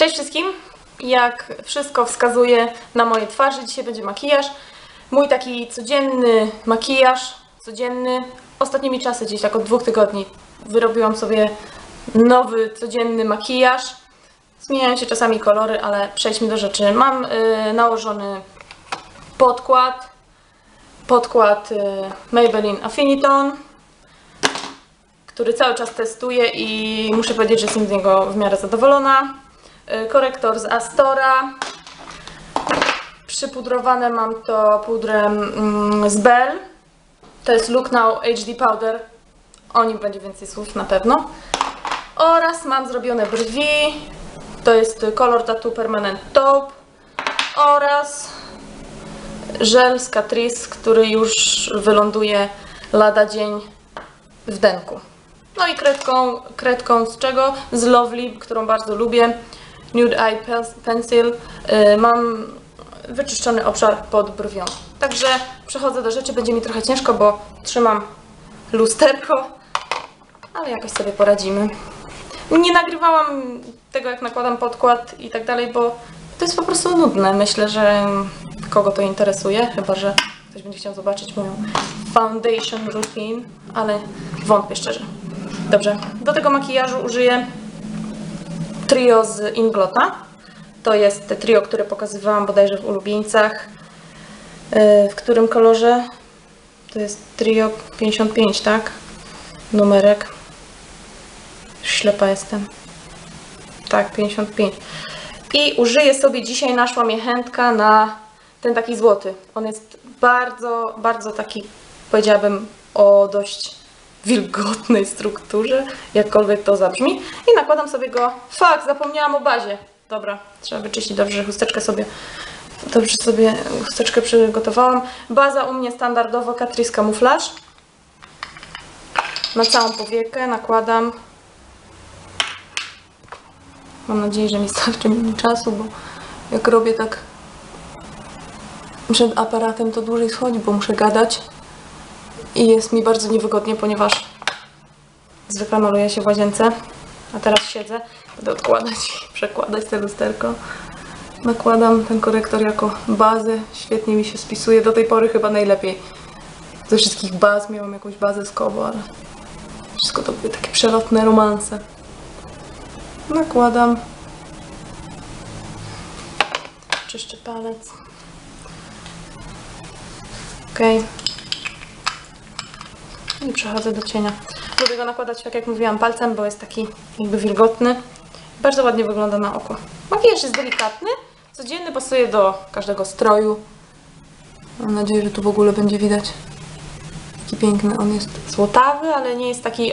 Cześć wszystkim! Jak wszystko wskazuje na mojej twarzy, dzisiaj będzie makijaż. Mój taki codzienny makijaż, codzienny. Ostatnimi czasy, gdzieś tak od dwóch tygodni, wyrobiłam sobie nowy, codzienny makijaż. Zmieniają się czasami kolory, ale przejdźmy do rzeczy. Mam y, nałożony podkład, podkład y, Maybelline Affiniton, który cały czas testuję i muszę powiedzieć, że jestem z niego w miarę zadowolona. Y, Korektor z Astora. Przypudrowane mam to pudrem mm, z Bell. To jest Look Now HD Powder. O nim będzie więcej słów na pewno. Oraz mam zrobione brwi. To jest kolor Tattoo Permanent Taupe. Oraz żel z Catrice, który już wyląduje lada dzień w denku. No i kredką, kredką z czego? Z Lovely, którą bardzo lubię. Nude Eye Pencil. Yy, mam wyczyszczony obszar pod brwią. Także przechodzę do rzeczy. Będzie mi trochę ciężko, bo trzymam lusterko, ale jakoś sobie poradzimy. Nie nagrywałam tego, jak nakładam podkład i tak dalej, bo to jest po prostu nudne. Myślę, że kogo to interesuje, chyba że ktoś będzie chciał zobaczyć moją foundation routine, ale wątpię szczerze. Dobrze, do tego makijażu użyję trio z Inglota. To jest trio, które pokazywałam bodajże w ulubieńcach. Yy, W którym kolorze? To jest trio 55, tak? Numerek. Ślepa jestem. Tak, 55. I użyję sobie dzisiaj, naszła mnie chętka na ten taki złoty. On jest bardzo, bardzo taki, powiedziałabym, o dość wilgotnej strukturze, jakkolwiek to zabrzmi. I nakładam sobie go. Fakt, zapomniałam o bazie. Dobra, trzeba wyczyścić dobrze chusteczkę sobie. Dobrze sobie chusteczkę przygotowałam. Baza u mnie standardowo Catrice Camouflage. Na całą powiekę nakładam. Mam nadzieję, że mi starczy mi czasu, bo jak robię tak przed aparatem, to dłużej schodzi, bo muszę gadać. I jest mi bardzo niewygodnie, ponieważ zwykle maluję się w łazience, a teraz siedzę. Będę odkładać przekładać te lusterko. Nakładam ten korektor jako bazę. Świetnie mi się spisuje. Do tej pory chyba najlepiej ze wszystkich baz. Miałam jakąś bazę z Kobo, ale wszystko to były takie przelotne romanse. Nakładam. Czyszczę palec. Okej. I przechodzę do cienia. Lubię go nakładać, tak jak mówiłam, palcem, bo jest taki jakby wilgotny. Bardzo ładnie wygląda na oko. Makijaż jest delikatny, codzienny, pasuje do każdego stroju. Mam nadzieję, że tu w ogóle będzie widać. Taki piękny. On jest złotawy, ale nie jest taki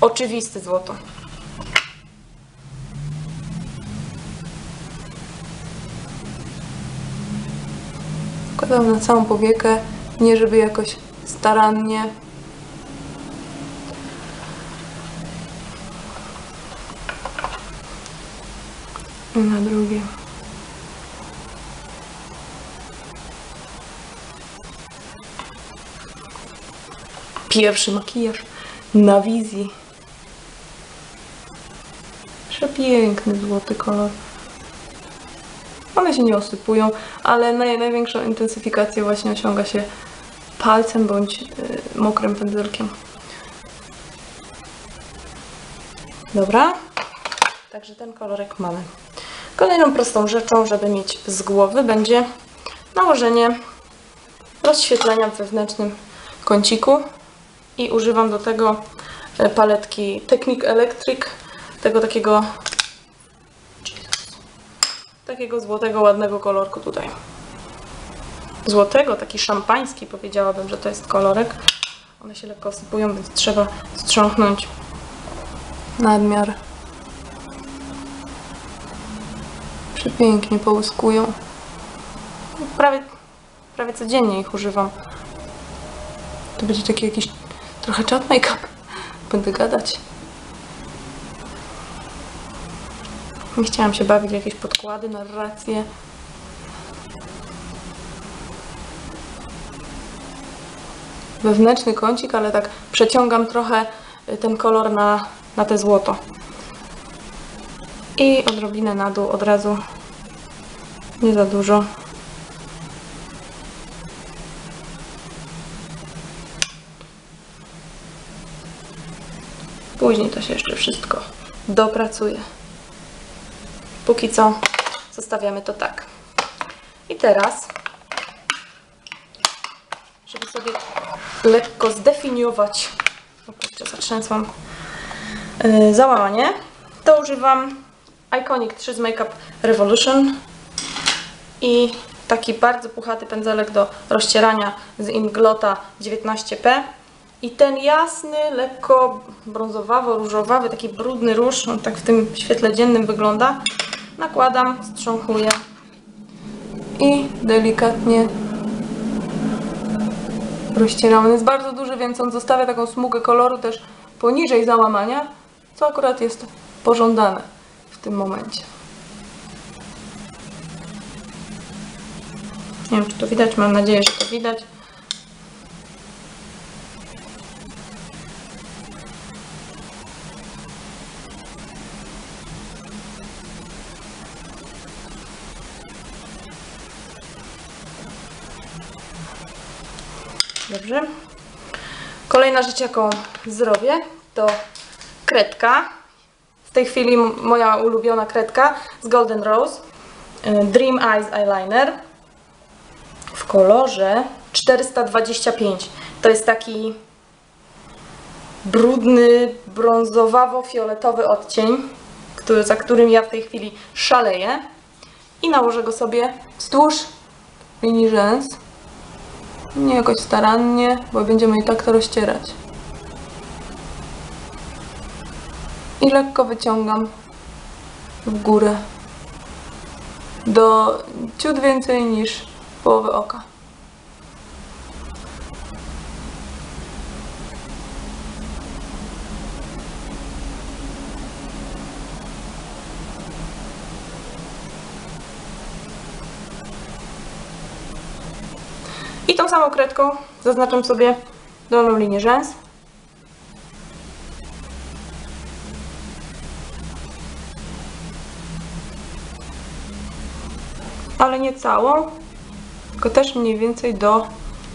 oczywisty złoto. Wkładam na całą powiekę, nie żeby jakoś starannie. Na drugie. Pierwszy makijaż na wizji. Przepiękny złoty kolor. One się nie osypują, ale naj, największą intensyfikację właśnie osiąga się palcem bądź y, mokrym pędzelkiem. Dobra. Także ten kolorek mamy. Kolejną prostą rzeczą, żeby mieć z głowy, będzie nałożenie rozświetlenia w wewnętrznym kąciku i używam do tego e, paletki Technic Electric, tego takiego takiego złotego, ładnego kolorku tutaj. Złotego, taki szampański powiedziałabym, że to jest kolorek. One się lekko sypują, więc trzeba strząknąć nadmiar. Przepięknie połyskują. Prawie, prawie codziennie ich używam. To będzie taki jakiś trochę chat make-up. Będę gadać. Nie chciałam się bawić w jakieś podkłady, narracje. Wewnętrzny kącik, ale tak przeciągam trochę y, ten kolor na, na te złoto. I odrobinę na dół od razu. Nie za dużo. Później to się jeszcze wszystko dopracuje. Póki co zostawiamy to tak. I teraz, żeby sobie lekko zdefiniować, o zatrzęsłam yy, załamanie, to używam Iconic 3 z Makeup Revolution i taki bardzo puchaty pędzelek do rozcierania z Inglota 19P. I ten jasny, lekko brązowawo-różowawy, taki brudny róż, on tak w tym świetle dziennym wygląda, nakładam, strząchuję i delikatnie rozcieram. On jest bardzo duży, więc on zostawia taką smugę koloru też poniżej załamania, co akurat jest pożądane w tym momencie. Nie wiem, czy to widać, mam nadzieję, że to widać. Dobrze. Kolejna rzecz, jaką zrobię, to kredka. W tej chwili moja ulubiona kredka z Golden Rose. y, Dream Eyes Eyeliner kolorze 425. To jest taki brudny, brązowawo-fioletowy odcień, który, za którym ja w tej chwili szaleję. I nałożę go sobie wzdłuż linii rzęs. Nie jakoś starannie, bo będziemy i tak to rozcierać. I lekko wyciągam w górę. Do ciut więcej niż połowy oka. I tą samą kredką zaznaczam sobie dolną linię rzęs. Ale nie całą, tylko też mniej więcej do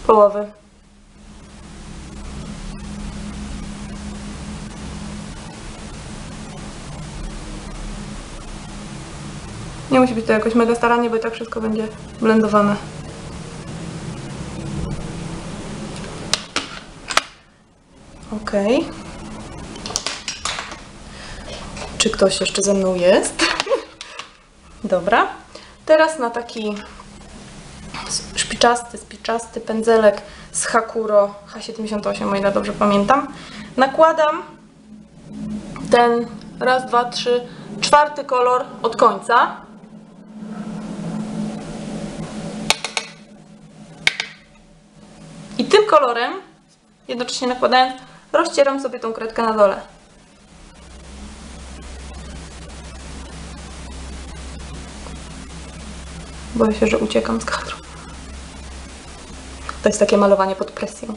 połowy. Nie musi być to jakoś mega starannie, bo i tak wszystko będzie blendowane. Okej. Czy ktoś jeszcze ze mną jest? Dobra. Teraz na taki szpiczasty, spiczasty pędzelek z Hakuro H78, o ile dobrze pamiętam, nakładam ten raz, dwa, trzy, czwarty kolor od końca. I tym kolorem, jednocześnie nakładając, rozcieram sobie tą kredkę na dole. Boję się, że uciekam z kadru. To jest takie malowanie pod presją.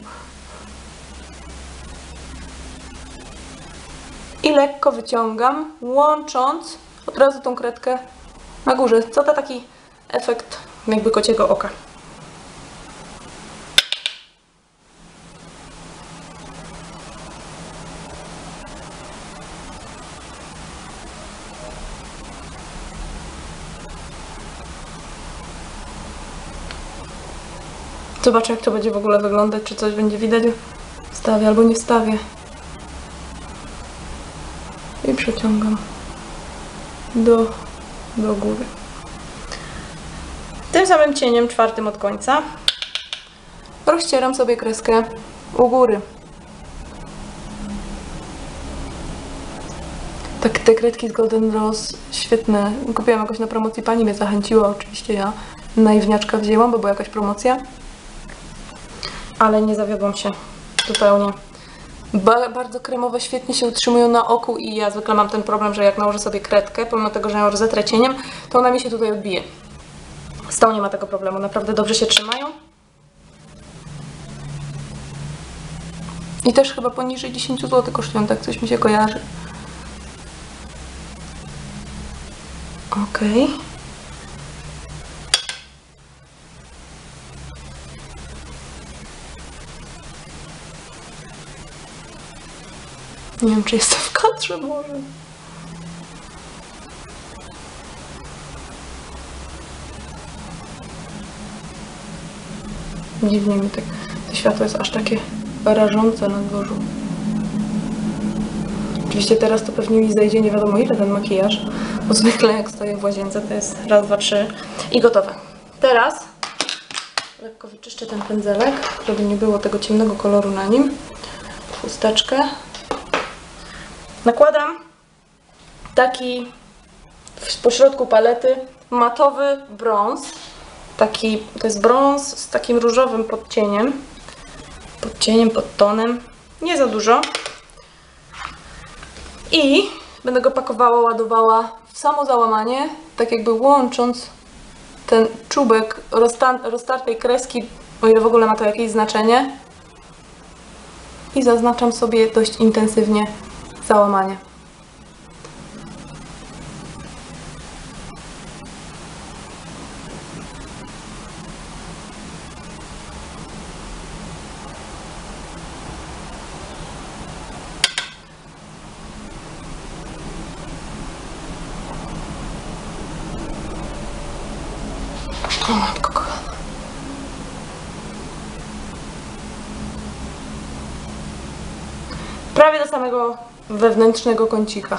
I lekko wyciągam, łącząc od razu tą kredkę na górze. Co da taki efekt jakby kociego oka. Zobaczę, jak to będzie w ogóle wyglądać, czy coś będzie widać. Wstawię albo nie wstawię. I przeciągam do, do góry. Tym samym cieniem, czwartym od końca, rozcieram sobie kreskę u góry. Tak, te kredki z Golden Rose świetne. Kupiłam jakoś na promocji, pani mnie zachęciła, oczywiście ja naiwniaczka wzięłam, bo była jakaś promocja ale nie zawiodłam się zupełnie. Ba bardzo kremowe, świetnie się utrzymują na oku i ja zwykle mam ten problem, że jak nałożę sobie kredkę, pomimo tego, że ją rozetrę cieniem, to ona mi się tutaj odbije. Z tą nie ma tego problemu, naprawdę dobrze się trzymają. I też chyba poniżej 10 zł kosztują, tak coś mi się kojarzy. Okej. Nie wiem, czy jestem w kadrze może. Dziwnie mi tak. To światło jest aż takie rażące na dworzu. Oczywiście teraz to pewnie mi zejdzie nie wiadomo ile ten makijaż, bo zwykle jak stoję w łazience to jest raz, dwa, trzy i gotowe. Teraz lekko wyczyszczę ten pędzelek, żeby nie było tego ciemnego koloru na nim. Chusteczkę. Nakładam taki w pośrodku palety matowy brąz. Taki, to jest brąz z takim różowym podcieniem. Podcieniem, podtonem. Nie za dużo. I będę go pakowała, ładowała w samo załamanie, tak jakby łącząc ten czubek rozta- roztartej kreski, o ile w ogóle ma to jakieś znaczenie. I zaznaczam sobie dość intensywnie załamanie. O matko kochana. Prawie do samego wewnętrznego kącika.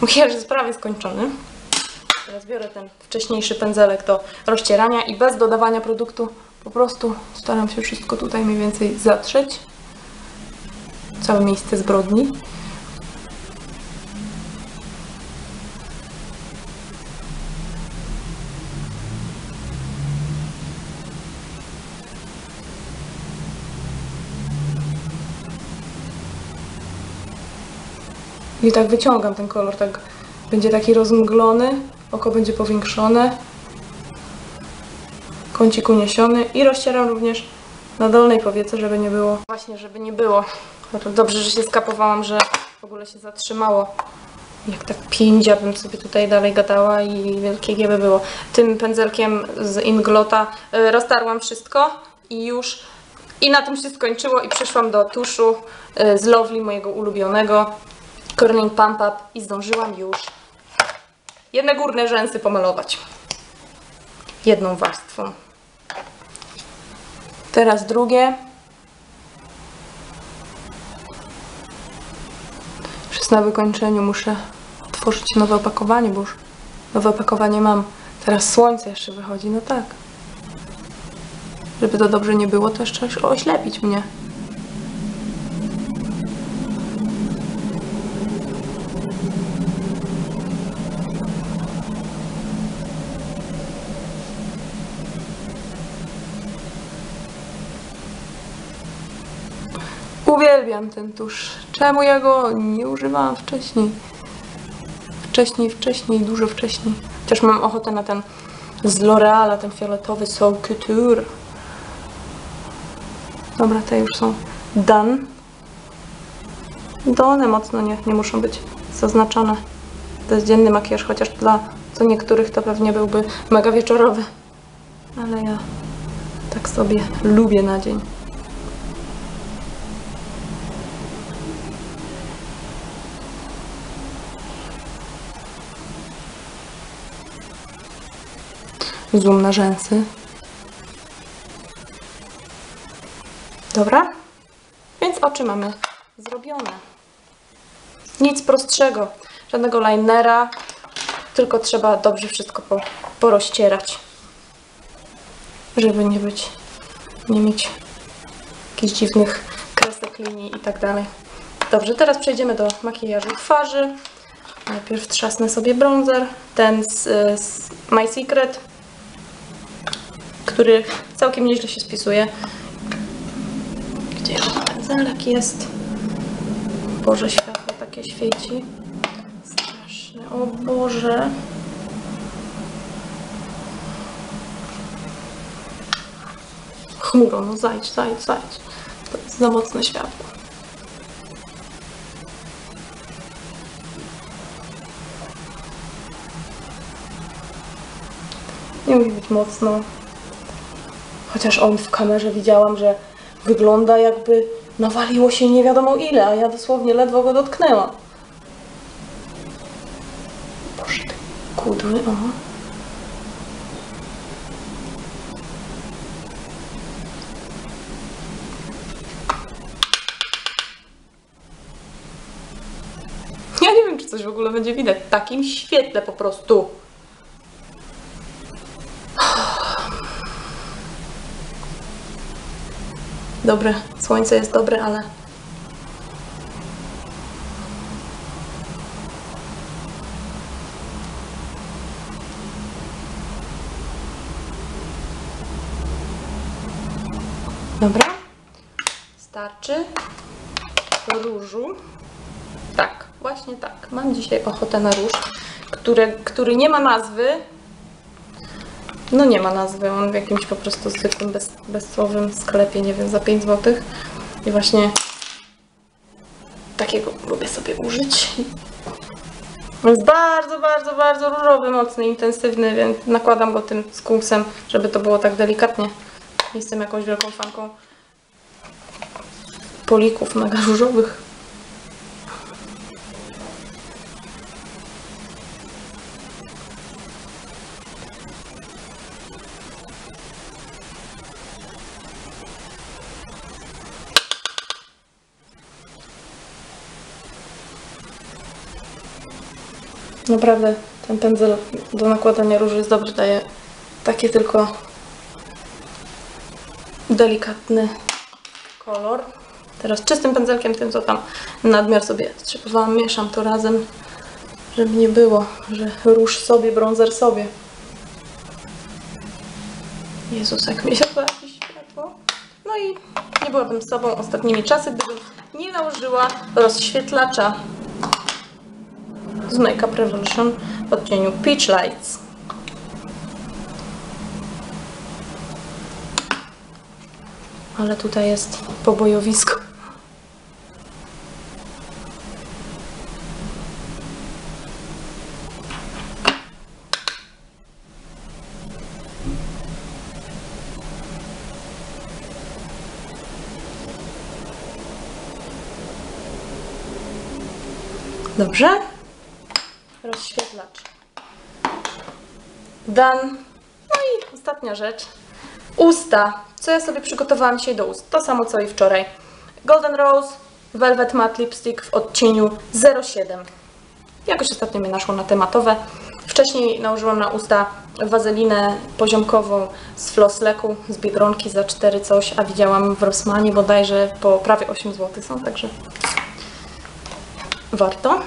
Makijaż jest prawie skończony. Teraz biorę ten wcześniejszy pędzelek do rozcierania i bez dodawania produktu po prostu staram się wszystko tutaj mniej więcej zatrzeć. Całe miejsce zbrodni. I tak wyciągam ten kolor, tak będzie taki rozmglony, oko będzie powiększone, kącik uniesiony i rozcieram również na dolnej powiece, żeby nie było. Właśnie, żeby nie było. To dobrze, że się skapowałam, że w ogóle się zatrzymało. Jak tak piędzia bym sobie tutaj dalej gadała i wielkie gieby było. Tym pędzelkiem z Inglota y, roztarłam wszystko i już i na tym się skończyło i przeszłam do tuszu y, z Lovely, mojego ulubionego. Curling Pump Up i zdążyłam już jedne górne rzęsy pomalować. Jedną warstwą. Teraz drugie. Już jest na wykończeniu. Muszę otworzyć nowe opakowanie, bo już nowe opakowanie mam. Teraz słońce jeszcze wychodzi. No tak. Żeby to dobrze nie było, to jeszcze oślepić mnie. Uwielbiam ten tusz. Czemu ja go nie używałam wcześniej? Wcześniej, wcześniej, dużo wcześniej. Chociaż mam ochotę na ten z L'Oreala, ten fioletowy Soul Couture. Dobra, te już są done. To one mocno nie, nie muszą być zaznaczone. To jest dzienny makijaż, chociaż dla co niektórych to pewnie byłby mega wieczorowy. Ale ja tak sobie lubię na dzień. Zoom na rzęsy. Dobra? Więc oczy mamy zrobione. Nic prostszego. Żadnego linera. Tylko trzeba dobrze wszystko po, porozcierać. Żeby nie być, nie mieć jakichś dziwnych kresek, linii i tak dalej. Dobrze, teraz przejdziemy do makijażu twarzy. Najpierw trzasnę sobie bronzer, ten z, z My Secret, który całkiem nieźle się spisuje. Gdzie jego pędzelek jest? Boże, światło takie świeci. Straszne, o Boże. chmuro, no zajdź, zajdź, zajdź. To jest za mocne światło. Nie musi być mocno. Chociaż on w kamerze widziałam, że wygląda jakby nawaliło się nie wiadomo ile, a ja dosłownie ledwo go dotknęłam. Boże, ty kudły, o. Ja nie wiem, czy coś w ogóle będzie widać. Takim świetle po prostu. Dobre, słońce jest dobre, ale Dobra. Starczy różu. Tak, właśnie tak. Mam dzisiaj ochotę na róż, który, który nie ma nazwy. No nie ma nazwy, on w jakimś po prostu zwykłym, bez, bezsłowym sklepie, nie wiem, za 5 zł. I właśnie takiego lubię sobie użyć. Jest bardzo, bardzo, bardzo różowy, mocny, intensywny, więc nakładam go tym skunksem, żeby to było tak delikatnie. Nie jestem jakąś wielką fanką polików mega różowych. Naprawdę ten pędzel do nakładania róży jest dobry, daje takie tylko delikatny kolor. Teraz czystym pędzelkiem, tym co tam nadmiar sobie strzepowałam, mieszam to razem, żeby nie było, że róż sobie, bronzer sobie. Jezus, jak mi się to jakieś światło. No i nie byłabym sobą ostatnimi czasy, gdybym nie nałożyła rozświetlacza z Makeup Revolution w odcieniu Peach Lights. Ale tutaj jest pobojowisko. Dobrze. Dan. No i ostatnia rzecz. Usta. Co ja sobie przygotowałam dzisiaj do ust? To samo co i wczoraj. Golden Rose Velvet Matte Lipstick w odcieniu 07. Jakoś ostatnio mnie naszło na tematowe. Wcześniej nałożyłam na usta wazelinę poziomkową z Flossleku, z Biedronki za 4 coś, a widziałam w Rossmanie bodajże po prawie 8 zł są, także warto.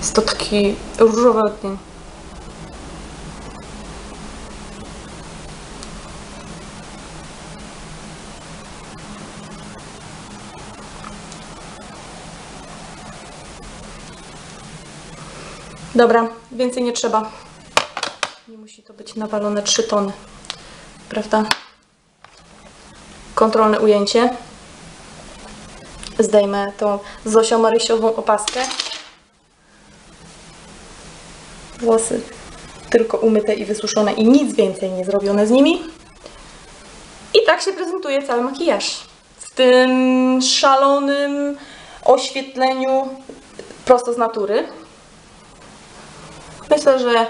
Jest to taki różowy odcień. Dobra, więcej nie trzeba. Nie musi to być nawalone 3 tony. Prawda? Kontrolne ujęcie. Zdejmę tą Zosią Marysiową opaskę. Włosy tylko umyte i wysuszone i nic więcej nie zrobione z nimi. I tak się prezentuje cały makijaż. W tym szalonym oświetleniu prosto z natury. Myślę, że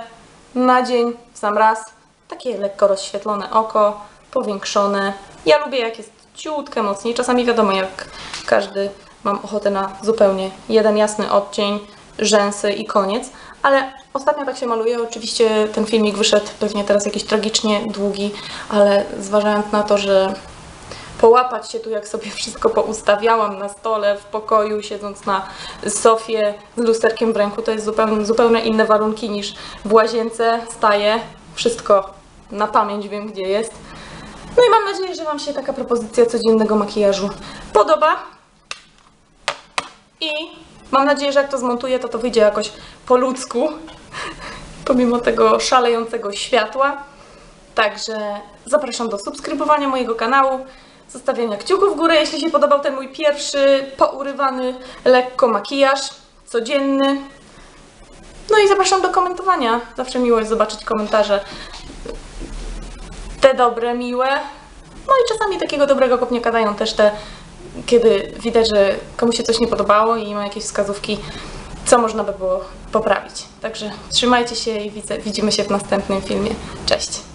na dzień w sam raz takie lekko rozświetlone oko, powiększone. Ja lubię jak jest ciutkę mocniej. Czasami wiadomo jak każdy mam ochotę na zupełnie jeden jasny odcień, rzęsy i koniec. Ale ostatnio tak się maluje. Oczywiście ten filmik wyszedł pewnie teraz jakiś tragicznie długi, ale zważając na to, że połapać się tu, jak sobie wszystko poustawiałam na stole, w pokoju, siedząc na sofie z lusterkiem w ręku, to jest zupełnie, zupełnie inne warunki niż w łazience staję. Wszystko na pamięć wiem, gdzie jest. No i mam nadzieję, że Wam się taka propozycja codziennego makijażu podoba. I mam nadzieję, że jak to zmontuję, to to wyjdzie jakoś po ludzku. Pomimo tego szalejącego światła. Także zapraszam do subskrybowania mojego kanału, zostawiania kciuków w górę, jeśli się podobał ten mój pierwszy pourywany lekko makijaż codzienny. No i zapraszam do komentowania. Zawsze miło jest zobaczyć komentarze. Te dobre, miłe. No i czasami takiego dobrego kopniaka dają też te, kiedy widać, że komuś się coś nie podobało i ma jakieś wskazówki, co można by było poprawić. Także trzymajcie się i widzę, widzimy się w następnym filmie. Cześć!